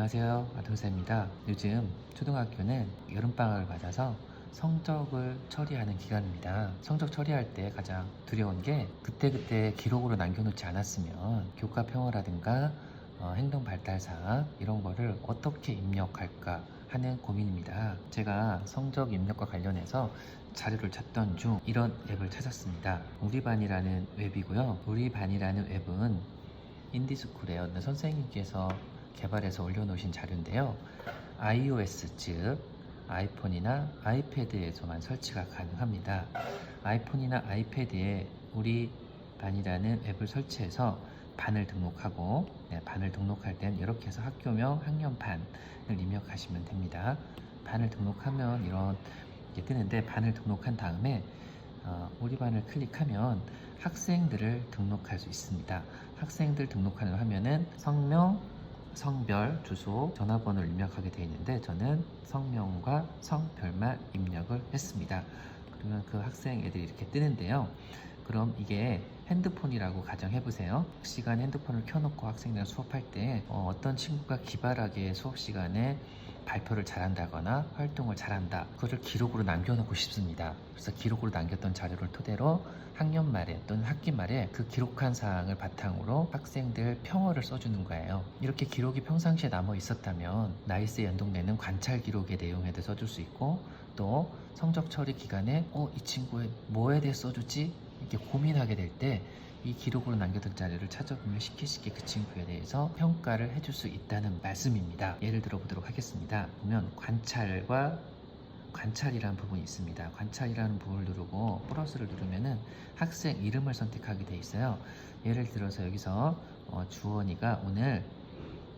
안녕하세요. 아동사입니다. 요즘 초등학교는 여름방학을 맞아서 성적을 처리하는 기간입니다. 성적 처리할 때 가장 두려운 게 그때그때 기록으로 남겨놓지 않았으면 교과 평어라든가 어, 행동 발달 사항 이런 거를 어떻게 입력할까 하는 고민입니다. 제가 성적 입력과 관련해서 자료를 찾던 중 이런 앱을 찾았습니다. 우리 반이라는 웹이고요. 우리 반이라는 웹은 인디스쿨의 어느 선생님께서 개발해서 올려놓으신 자료인데요. iOS 즉 아이폰이나 아이패드에서만 설치가 가능합니다. 아이폰이나 아이패드에 우리 반이라는 앱을 설치해서 반을 등록하고 네, 반을 등록할 땐 이렇게 해서 학교명 학년반을 입력하시면 됩니다. 반을 등록하면 이런 게 뜨는데 반을 등록한 다음에 어, 우리 반을 클릭하면 학생들을 등록할 수 있습니다. 학생들 등록하는 화면은 성명, 성별, 주소, 전화번호를 입력하게 되어 있는데 저는 성명과 성별만 입력을 했습니다. 그러면 그 학생 애들이 이렇게 뜨는데요. 그럼 이게 핸드폰이라고 가정해 보세요. 시간 핸드폰을 켜놓고 학생들 수업할 때 어, 떤 친구가 기발하게 수업 시간에 발표를 잘한다거나 활동을 잘한다. 그것을 기록으로 남겨놓고 싶습니다. 그래서 기록으로 남겼던 자료를 토대로 학년 말에 또는 학기 말에 그 기록한 사항을 바탕으로 학생들 평어를 써주는 거예요. 이렇게 기록이 평상시에 남아 있었다면 나이스에 연동되는 관찰 기록의 내용에도 써줄 수 있고 또 성적 처리 기간에 어, 이 친구의 뭐에 대해 써주지? 이렇게 고민하게 될때 이 기록으로 남겨둔 자료를 찾아보면 쉽게 쉽게 그 친구에 대해서 평가를 해줄 수 있다는 말씀입니다. 예를 들어 보도록 하겠습니다. 보면 관찰과 관찰이라는 부분이 있습니다. 관찰이라는 부분을 누르고 플러스를 누르면은 학생 이름을 선택하게 돼 있어요. 예를 들어서 여기서 어, 주원이가 오늘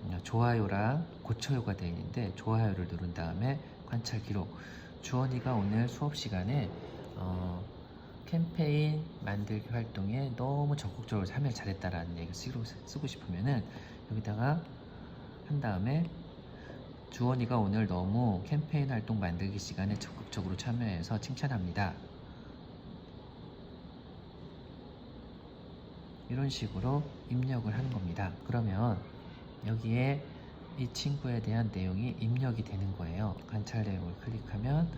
어, 좋아요랑 고쳐요가 되어 있는데 좋아요를 누른 다음에 관찰 기록 주원이가 오늘 수업 시간에 어, 캠페인 만들기 활동에 너무 적극적으로 참여를 잘했다라는 얘기를 쓰고, 싶으면은 여기다가 한 다음에 주원이가 오늘 너무 캠페인 활동 만들기 시간에 적극적으로 참여해서 칭찬합니다. 이런 식으로 입력을 하는 겁니다. 그러면 여기에 이 친구에 대한 내용이 입력이 되는 거예요. 관찰 내용을 클릭하면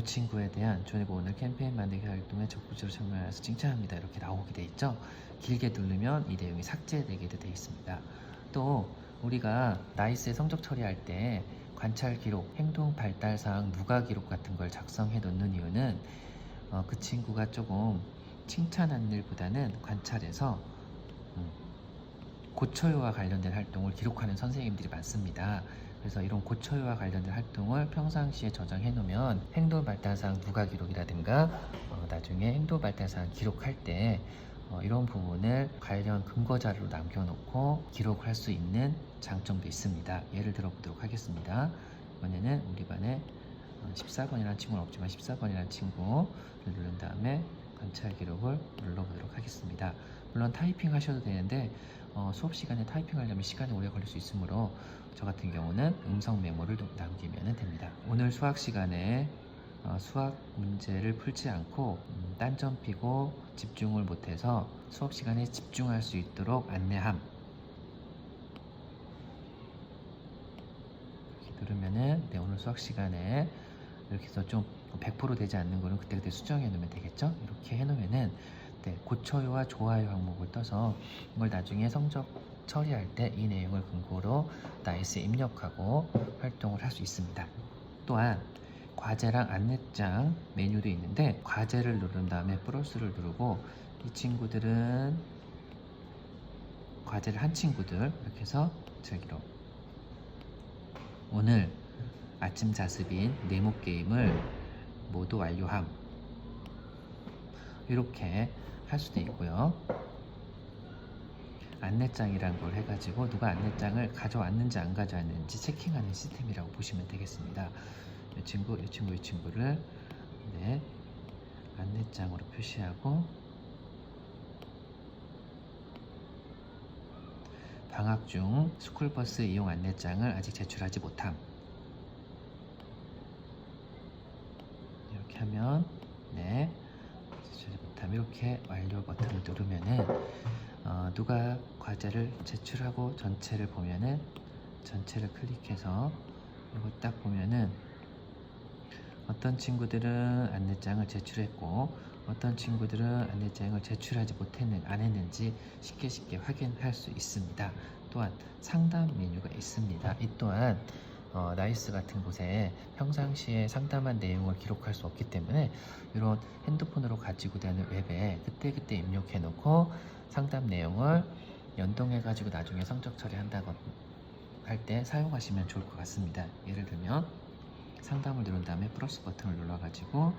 이 친구에 대한 조네가 오늘 캠페인 만들기 활동에 적극적으로 참여해서 칭찬합니다. 이렇게 나오게 돼 있죠. 길게 누르면 이 내용이 삭제되게도 돼 있습니다. 또 우리가 나이스의 성적 처리할 때 관찰 기록, 행동 발달 사항, 누가 기록 같은 걸 작성해 놓는 이유는 어, 그 친구가 조금 칭찬하는 일보다는 관찰해서 음, 고처요와 관련된 활동을 기록하는 선생님들이 많습니다. 그래서 이런 고처요와 관련된 활동을 평상시에 저장해 놓으면 행동 발달사항 누가 기록이라든가 어, 나중에 행동 발달사항 기록할 때 어, 이런 부분을 관련 근거 자료로 남겨놓고 기록할 수 있는 장점도 있습니다. 예를 들어 보도록 하겠습니다. 이번에는 우리 반에 14번이라는 친구는 없지만 14번이라는 친구를 누른 다음에 관찰 기록을 눌러보도록 하겠습니다. 물론 타이핑 하셔도 되는데 어, 수업 시간에 타이핑 하려면 시간이 오래 걸릴 수 있으므로 저 같은 경우는 음성 메모를 남기면 됩니다. 오늘 수학 시간에 어, 수학 문제를 풀지 않고 음, 딴점 피고 집중을 못해서 수업 시간에 집중할 수 있도록 안내함. 누르면은 네, 오늘 수학 시간에 이렇게 해서 좀 100% 되지 않는 거는 그때그때 수정해 놓으면 되겠죠? 이렇게 해 놓으면은 네, 고쳐요와 좋아요 항목을 떠서 이걸 나중에 성적 처리할 때 이 내용을 근거로 나이스에 입력하고 활동을 할 수 있습니다. 또한 과제랑 안내장 메뉴도 있는데 과제를 누른 다음에 플러스를 누르고 이 친구들은 과제를 한 친구들 이렇게 해서 저기로 오늘 아침 자습인 네모 게임을 모두 완료함 이렇게 할 수도 있고요. 안내장이란 걸 해가지고 누가 안내장을 가져왔는지 안 가져왔는지 체킹하는 시스템이라고 보시면 되겠습니다. 이 친구, 이 친구, 이 친구를 네, 안내장으로 표시하고 방학 중 스쿨버스 이용 안내장을 아직 제출하지 못함. 하면 네 제출하지 못함 이렇게 완료 버튼을 누르면 어, 누가 과제를 제출하고 전체를 보면은 전체를 클릭해서 이거 딱 보면은 어떤 친구들은 안내장을 제출했고 어떤 친구들은 안내장을 제출하지 못했는 안 했는지 쉽게 쉽게 확인할 수 있습니다. 또한 상담 메뉴가 있습니다. 이 또한 어, 나이스 같은 곳에 평상시에 상담한 내용을 기록할 수 없기 때문에 이런 핸드폰으로 가지고 다니는 웹에 그때그때 입력해 놓고 상담 내용을 연동해 가지고 나중에 성적 처리한다고 할 때 사용하시면 좋을 것 같습니다. 예를 들면 상담을 누른 다음에 플러스 버튼을 눌러 가지고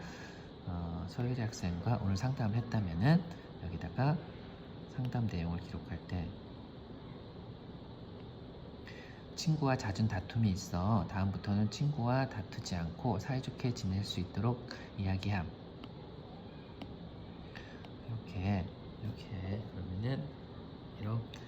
어, 서유리 학생과 오늘 상담을 했다면은 여기다가 상담 내용을 기록할 때 친구와 잦은 다툼이 있어 다음부터는 친구와 다투지 않고 사이좋게 지낼 수 있도록 이야기함. 이렇게 이렇게 그러면은 이렇게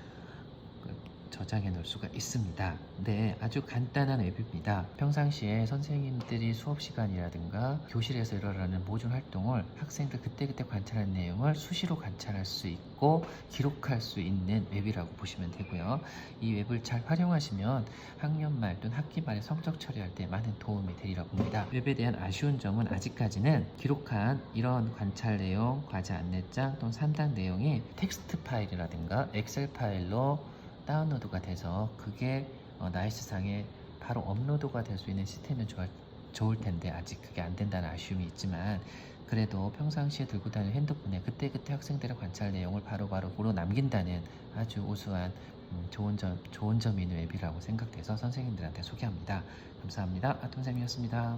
저장해 놓을 수가 있습니다. 네, 아주 간단한 앱입니다. 평상시에 선생님들이 수업 시간이라든가 교실에서 일어나는 모든 활동을 학생들 그때그때 관찰한 내용을 수시로 관찰할 수 있고 기록할 수 있는 웹이라고 보시면 되고요. 이 웹을 잘 활용하시면 학년 말 또는 학기 말에 성적 처리할 때 많은 도움이 되리라 봅니다. 웹에 대한 아쉬운 점은 아직까지는 기록한 이런 관찰 내용, 과제 안내장 또는 상담 내용이 텍스트 파일이라든가 엑셀 파일로 다운로드가 돼서 그게 어, 나이스상에 바로 업로드가 될 수 있는 시스템은 좋아, 좋을 텐데 아직 그게 안 된다는 아쉬움이 있지만 그래도 평상시에 들고 다니는 핸드폰에 그때그때 학생들의 관찰 내용을 바로바로 바로 남긴다는 아주 우수한 음, 좋은 점 좋은 점이 있는 앱이라고 생각돼서 선생님들한테 소개합니다. 감사합니다. 아톰쌤이었습니다.